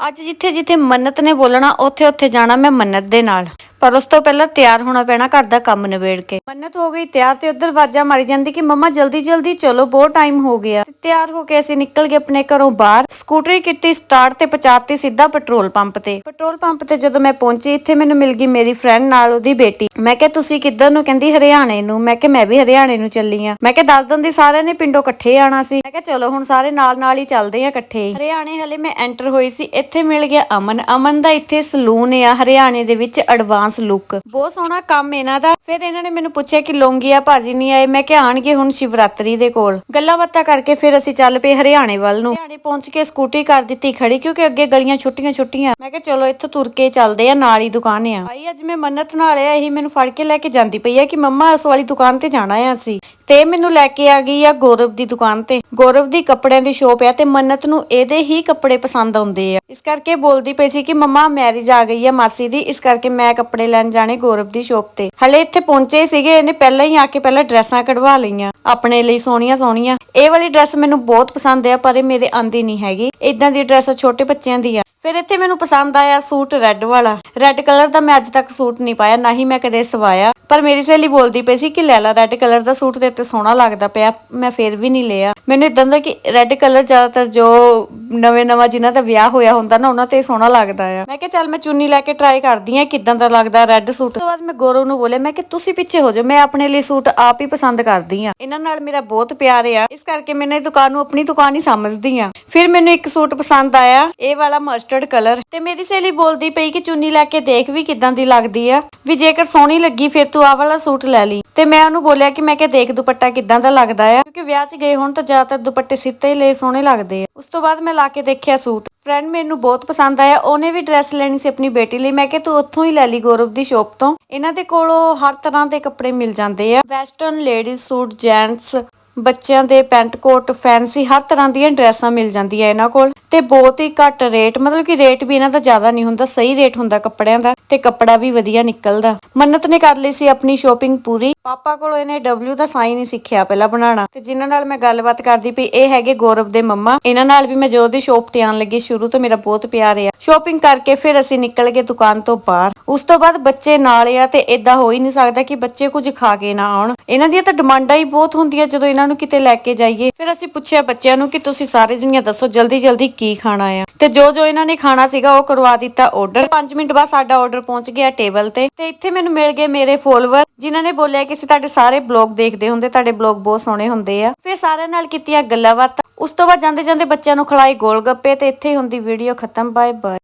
ਅੱਜ ਜਿੱਥੇ ਜਿੱਥੇ ਮੰਨਤ ਨੇ ਬੋਲਣਾ ਉੱਥੇ ਉੱਥੇ ਜਾਣਾ ਮੈਂ ਮੰਨਤ ਦੇ ਨਾਲ। ਪਰ ਉਸ ਤੋਂ ਪਹਿਲਾਂ ਤਿਆਰ ਹੋਣਾ ਪੈਣਾ ਘਰ ਦਾ ਕੰਮ ਨਿਬੇੜ ਕੇ। ਮੰਨਤ ਹੋ ਗਈ, ਤਿਆਰ ਤੇ ਉਧਰ ਵਾਜਾ ਮਾਰੀ ਜਾਂਦੀ ਕਿ, ਮੰਮਾ, ਜਲਦੀ ਜਲਦੀ ਚਲੋ, ਬਹੁਤ ਟਾਈਮ ਹੋ ਗਿਆ। ਤਿਆਰ ਹੋ ਕੇ ਅਸੀਂ ਨਿਕਲ ਗਏ ਆਪਣੇ ਘਰੋਂ ਬਾਹਰ। ਸਕੂਟਰੀ ਕੀਤੀ ਸਟਾਰਟ ਤੇ ਪਹੁੰਚਾਤੀ ਸਿੱਧਾ ਪੈਟਰੋਲ ਪੰਪ ਤੇ। ਪੈਟਰੋਲ ਪੰਪ ਤੇ ਜਦੋਂ ਮੈਂ ਪਹੁੰਚੀ, ਇੱਥੇ ਮੈਨੂੰ ਮਿਲ ਗਈ ਮੇਰੀ ਫਰੈਂਡ ਨਾਲ ਉਹਦੀ ਬੇਟੀ। ਮੈਂ ਕਿਹਾ, ਤੁਸੀਂ ਕਿੱਧਰ ਨੂੰ? ਕਹਿੰਦੀ, ਹਰਿਆਣੇ ਨੂੰ। ਮੈਂ ਕਿਹਾ, ਮੈਂ ਵੀ ਹਰਿਆਣੇ ਨੂੰ ਚੱਲੀ ਆ। ਮੈਂ ਕਿਹਾ, ਦੱਸ ਦਿੰਦੀ, ਸਾਰਿਆਂ ਨੇ ਪਿੰਡੋਂ ਇਕੱਠੇ ਆਣਾ ਸੀ। ਮੈਂ ਕਿਹਾ, ਚਲੋ, ਹੁਣ ਸਾਰੇ ਨਾਲ ਨਾਲ ਹੀ ਚੱਲਦੇ ਆ ਇਕੱਠੇ ਹੀ। ਹਰਿਆਣੇ ਹਲੇ ਮੈਂ ਐਂਟਰ ਹੋਈ ਸੀ। ਇੱਥੇ ਮਿਲ ਗਿਆ ਅਮਨ। ਅਮਨ ਦਾ ਇੱਥੇ ਸਲੂਨ ਆ, ਹਰਿਆਣੇ ਦੇ ਵਿੱਚ ਐਡਵਾਂਸ ਲੁੱਕ ਬਹੁਤ ਸੋਹਣਾ ਕੰਮ ਇਹਨਾਂ ਦਾ। ਫਿਰ ਇਹਨਾਂ ਨੇ ਮੈਨੂੰ ਪੁੱਛਿਆ ਕਿ ਲੋਂਗੀਆ ਭਾਜੀ ਨਹੀਂ ਆਏ। ਮੈਂ ਕਿਹਾ ਆਣਗੇ ਹੁਣ ਸ਼ਿਵਰਾਤਰੀ ਦੇ ਕੋਲ। ਗੱਲਾਂ ਬਾਤਾਂ ਕਰਕੇ ਫਿਰ ਅਸੀਂ ਚੱਲ ਪਏ ਹਰਿਆਣੇ ਵੱਲ ਨੂੰ। ਹਰਿਆਣੇ ਪਹੁੰਚ ਕੇ ਸਕੂਟੀ ਕਰ ਦਿੱਤੀ ਖੜੀ ਕਿਉਂਕਿ ਅੱਗੇ ਗਲੀਆਂ ਛੁੱਟੀਆਂ ਛੁੱਟੀਆਂ। ਮੈਂ ਕਿਹਾ ਚਲੋ ਇੱਥੋਂ ਤੁਰ ਕੇ ਚੱਲਦੇ ਆ, ਨਾਲ ਹੀ ਦੁਕਾਨ ਆ। ਭਾਈ ਅੱਜ ਮੈਂ ਮੰਨਤ ਨਾਲ ਆ ਇਹੀ ਮੈਨੂੰ ਫੜ ਕੇ ਲੈ ਕੇ ਜਾਂਦੀ ਪਈ ਆ ਕਿ ਮੰਮਾ ਇਸ ਵਾਲੀ ਦੁਕਾਨ ਤੇ ਜਾਣਾ ਆ ਅਸੀਂ। ਤੇ ਮੈਨੂੰ ਲੈ ਕੇ ਆ ਗਈ ਆ ਗੌਰਵ ਦੀ ਦੁਕਾਨ ਤੇ। ਗੌਰਵ ਦੀ ਕੱਪੜਿਆਂ ਦੀ ਸ਼ੋਪ ਆ ਤੇ ਮੰਨਤ ਨੂੰ ਇਹਦੇ ਹੀ ਕੱਪੜੇ ਪਸੰਦ ਆਉਂਦੇ ਆ। ਇਸ ਕਰਕੇ ਬੋਲਦੀ ਪਈ ਸੀ ਕਿ ਮੰਮਾ ਮੈਰਿਜ ਆ ਗਈ ਆ ਮਾਸੀ ਦੀ। ਇਸ ਕਰਕੇ ਮੈਂ ਕੱਪੜੇ ਲੈਣ ਜਾਣੇ ਗੌਰਵ ਦੀ ਸ਼ੋਪ ਤੇ। ਹਲੇ ਇੱਥੇ ਪਹੁੰਚੇ ਸੀਗੇ, ਇਹਨੇ ਪਹਿਲਾਂ ਹੀ ਆ ਕੇ ਪਹਿਲਾਂ ਡਰੈਸਾਂ ਕਢਵਾ ਲਈਆਂ। ਆਪਣੇ ਲਈ ਸੋਹਣੀਆਂ ਸੋਹਣੀਆਂ। ਇਹ ਵਾਲੀ ਡਰੈਸ ਮੈਨੂੰ ਬਹੁਤ ਪਸੰਦ ਆ, ਪਰ ਇਹ ਮੇਰੇ ਆਂਦੀ ਨਹੀਂ ਹੈਗੀ। ਇਦਾਂ ਦੀ ਡਰੈਸ ਛੋਟੇ ਬੱਚਿਆਂ ਦੀ ਆ ਫਿਰ ਇੱਥੇ ਮੈਨੂੰ ਪਸੰਦ ਆਇਆ ਸੂਟ ਰੈੱਡ ਵਾਲਾ। ਰੈੱਡ ਕਲਰ ਦਾ ਮੈਂ ਅੱਜ ਤੱਕ ਸੂਟ ਨਹੀਂ ਪਾਇਆ, ਨਾ ਹੀ ਮੈਂ ਕਦੇ ਸਵਾਇਆ। ਪਰ ਮੇਰੀ ਸਹੇਲੀ ਬੋਲਦੀ ਪਈ ਸੀ ਕਿ ਲੈ ਲਾ ਰੈੱਡ ਕਲਰ ਦਾ ਸੂਟ ਤੇ ਤੇ ਸੋਹਣਾ ਲੱਗਦਾ ਪਿਆ। ਮੈਂ ਫਿਰ ਵੀ ਨਹੀਂ ਲਿਆ। ਮੈਨੂੰ ਇਦਾਂ ਦਾ ਕਿ ਰੈੱਡ ਕਲਰ ਜ਼ਿਆਦਾਤਰ ਜੋ ਨਵੇਂ ਨਵਾਂ ਜਿਨ੍ਹਾਂ ਦਾ ਵਿਆਹ ਹੋਇਆ ਹੁੰਦਾ ਨਾ, ਉਹਨਾਂ ਤੇ ਸੋਹਣਾ ਲੱਗਦਾ ਆ। ਮੈਂ ਕਿਹਾ, ਚੱਲ ਮੈਂ ਚੁੰਨੀ ਲੈ ਕੇ ਟਰਾਈ ਕਰਦੀ ਆ, ਕਿਦਾਂ ਦਾ ਲੱਗਦਾ ਰੈੱਡ ਸੂਟ ਤੋਂ ਬਾਅਦ ਮੈਂ ਗੌਰਵ ਨੂੰ ਬੋਲਿਆ, ਮੈਂ ਕਿ ਤੁਸੀਂ ਪਿੱਛੇ ਹੋ ਜਾਓ, ਮੈਂ ਆਪਣੇ ਲਈ ਸੂਟ ਆਪ ਹੀ ਪਸੰਦ ਕਰਦੀ ਆ। ਇਹਨਾਂ ਨਾਲ ਮੇਰਾ ਬਹੁਤ ਪਿਆਰ ਆ। ਇਸ ਕਰਕੇ ਮੈਂ ਇਹ ਦੁਕਾਨ ਨੂੰ ਆਪਣੀ ਦੁਕਾਨ ਹੀ ਸਮਝਦੀ ਆ। ਫਿਰ ਮੈਨੂੰ ਇੱਕ ਸੂਟ ਪਸੰਦ ਆਇਆ, ਇਹ ਵਾਲਾ ਮਸਟਰਡ ਕਲਰ ਤੇ ਮੇਰੀ ਸਹੇਲੀ ਬੋਲਦੀ ਪਈ ਕਿ ਚੁੰਨੀ ਲੈ ਕੇ ਦੇਖ ਵੀ ਕਿਦਾਂ ਦੀ ਲੱਗਦੀ ਆ। ਵੀ ਜੇਕਰ ਸੋਹਣੀ ਲੱਗੀ, ਫਿਰ ਤੂੰ ਆਹ ਵਾਲਾ ਸੂਟ ਲੈ ਲਈ। ਤੇ ਮੈਂ ਉਹਨੂੰ ਬੋਲਿਆ ਕਿ ਮੈਂ ਕਿਹਾ, ਦੇਖ ਦੁਪੱਟਾ ਕਿਦਾਂ ਦਾ ਲੱਗਦਾ ਆ। ਕਿਉਂਕਿ ਵਿਆਹ 'ਚ ਗਏ ਹੁਣ ਤਾਂ ਜ਼ਿਆਦਾਤਰ ਦੁਪੱਟੇ ਸਿੱਤੇ ਹੀ ਲੈ ਸੋਹਣੇ ਲੱਗਦੇ ਆ। ਉਸ ਤੋਂ ਬਾਅਦ ਮੈਂ ਲਾ ਕੇ ਦੇਖਿਆ ਸੂਟ। ਫਰੈਂਡ ਮੈਨੂੰ ਬਹੁਤ ਪਸੰਦ ਆਇਆ। ਉਹਨੇ ਵੀ ਡਰੈਸ ਲੈਣੀ ਸੀ ਆਪਣੀ ਬੇਟੀ ਲਈ। ਮੈਂ ਕਿਹਾ, ਤੂੰ ਉੱਥੋਂ ਹੀ ਲੈ ਲਈ ਗੌਰਵ ਦੀ ਸ਼ੋਪ ਤੋਂ। ਇਹਨਾਂ ਦੇ ਕੋਲੋਂ ਹਰ ਤਰ੍ਹਾਂ ਦੇ ਕੱਪੜੇ ਮਿਲ ਜਾਂਦੇ ਆ। ਵੈਸਟਰਨ ਲੇਡੀਜ਼ ਸੂਟ ਜੈਂਟਸ ਬੱਚਿਆਂ ਦੇ ਪੈਂਟ ਕੋਟ ਫੈਂਸੀ ਹਰ ਤਰ੍ਹਾਂ ਦੀਆਂ ਡਰੈਸਾਂ ਮਿਲ ਜਾਂਦੀਆਂ ਇਹਨਾਂ ਕੋਲ ਤੇ ਬਹੁਤ ਹੀ ਘੱਟ ਰੇਟ ਮਤਲਬ ਕਿ ਰੇਟ ਵੀ ਇਹਨਾਂ ਦਾ ਜ਼ਿਆਦਾ ਨਹੀਂ ਹੁੰਦਾ, ਸਹੀ ਰੇਟ ਹੁੰਦਾ ਕੱਪੜਿਆਂ ਦਾ ਤੇ ਕੱਪੜਾ ਵੀ ਵਧੀਆ ਨਿਕਲਦਾ। ਮੰਨਤ ਨੇ ਕਰ ਲਈ ਸੀ ਆਪਣੀ ਸ਼ੋਪਿੰਗ ਪੂਰੀ। ਪਾਪਾ ਕੋਲੋਂ ਇਹਨੇ W ਦਾ ਸਾਈਨ ਹੀ ਸਿੱਖਿਆ ਪਹਿਲਾਂ ਬਣਾਉਣਾ। ਤੇ ਜਿਨ੍ਹਾਂ ਨਾਲ ਮੈਂ ਗੱਲਬਾਤ ਕਰਦੀ ਪਈ, ਇਹ ਹੈਗੇ ਗੌਰਵ ਦੇ ਮੰਮਾ। ਇਹਨਾਂ ਨਾਲ ਵੀ ਮੈਂ ਜਦੋਂ ਦੀ ਸ਼ੋਪ ਤੇ ਆਣ ਲੱਗੀ, ਸ਼ੁਰੂ ਤੋਂ ਮੇਰਾ ਬਹੁਤ ਪਿਆਰ ਆ ਸ਼ੋਪਿੰਗ ਕਰਕੇ ਫਿਰ ਅਸੀਂ ਨਿਕਲ ਗਏ ਦੁਕਾਨ ਤੋਂ ਬਾਹਰ। ਉਸ ਤੋਂ ਬਾਅਦ ਬੱਚੇ ਨਾਲ ਆ ਤੇ ਇਦਾਂ ਹੋ ਹੀ ਨਹੀਂ ਸਕਦਾ ਕਿ ਬੱਚੇ ਕੁਝ ਖਾ ਕੇ ਨਾ ਆਉਣ। ਇਹਨਾਂ ਦੀਆਂ ਤਾਂ ਡਿਮਾਂਡਾਂ ਹੀ ਬਹੁਤ ਹੁੰਦੀਆਂ ਜਦੋਂ ਇਹਨਾਂ ਨੂੰ ਕਿਤੇ ਲੈ ਕੇ ਜਾਈਏ। ਫਿਰ ਅਸੀਂ ਪੁੱਛਿਆ ਬੱਚਿਆਂ ਨੂੰ ਕਿ ਤੁਸੀਂ ਸਾਰੇ ਜਣੀਆਂ ਦੱਸੋ ਜਲਦੀ ਜਲਦੀ ਕੀ ਖਾਣਾ ਆ। ਤੇ ਜੋ ਜੋ ਇਹਨਾਂ ਨੇ ਖਾਣਾ ਸੀਗਾ ਉਹ ਕਰਵਾ ਦਿੱਤਾ ਆਰਡਰ 5 ਮਿੰਟ ਬਾਅਦ ਸਾਡਾ ਆਰਡਰ ਪਹੁੰਚ ਗਿਆ ਟੇਬਲ ਤੇ। ਤੇ ਇੱਥੇ ਮੈਨੂੰ ਮਿਲ ਗਏ ਮੇਰੇ ਫੋਲੋਵਰ ਜਿਨ੍ਹਾਂ ਨੇ ਬੋਲਿਆ ਕਿ ਅਸੀਂ ਤੁਹਾਡੇ ਸਾਰੇ ਬਲੌਗ ਦੇਖਦੇ ਹੁੰਦੇ, ਤੁਹਾਡੇ ਬਲੌਗ ਬਹੁਤ ਸੋਹਣੇ ਹੁੰਦੇ ਆ। ਫਿਰ ਸਾਰਿਆਂ ਨਾਲ ਕੀਤੀਆਂ ਗੱਲਾਂ ਬਾਤਾਂ। ਉਸ ਤੋਂ ਬਾਅਦ ਜਾਂਦੇ ਜਾਂਦੇ ਬੱਚਿਆਂ ਨੂੰ ਖਿਲਾਏ ਗੋਲ ਗੱਪੇ ਤੇ ਇੱਥੇ ਹੁੰਦੀ ਵੀਡੀਓ ਖਤਮ ਬਾਏ ਬਾਏ